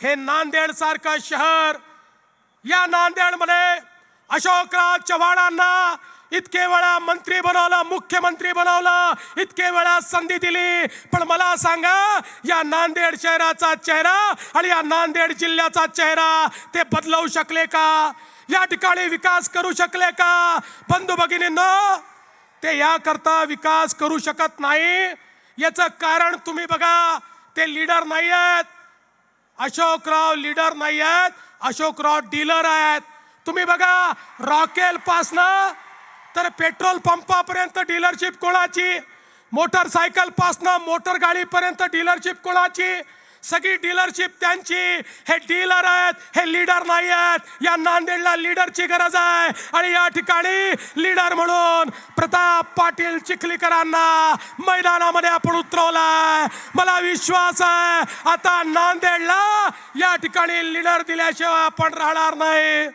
हे नांदेड सारखं शहर. या नांदेडमध्ये अशोकराव चव्हाणांना इतके वेळा मंत्री बनवलं मुख्यमंत्री बनवलं इतके वेळा संधी दिली. पण मला सांगा या नांदेड शहराचा चेहरा आणि या नांदेड जिल्ह्याचा चेहरा ते बदलवू शकले का? या ठिकाणी विकास करू शकले का? बंधू भगिनींनो ते याकरता विकास करू शकत नाही. याचं कारण तुम्ही बघा ते लीडर नाही आहेत अशोकराव लीडर नाही आहेत अशोकराव डीलर आहेत. तुम्ही बघा रॉकेल पासनं तर पेट्रोल पंपापर्यंत डीलरशिप कोणाची? मोटरसायकल पासनं मोटर गाडीपर्यंत डीलरशिप कोणाची? सगळी डीलरशिप त्यांची. हे डीलर आहेत हे लीडर नाही आहेत. या नांदेडला लीडरची गरज आहे. आणि या ठिकाणी लीडर म्हणून प्रताप पाटील चिखलीकरांना मैदानामध्ये आपण उतरवलाय. मला विश्वास आहे आता नांदेडला या ठिकाणी लीडर दिल्याशिवाय आपण राहणार नाही.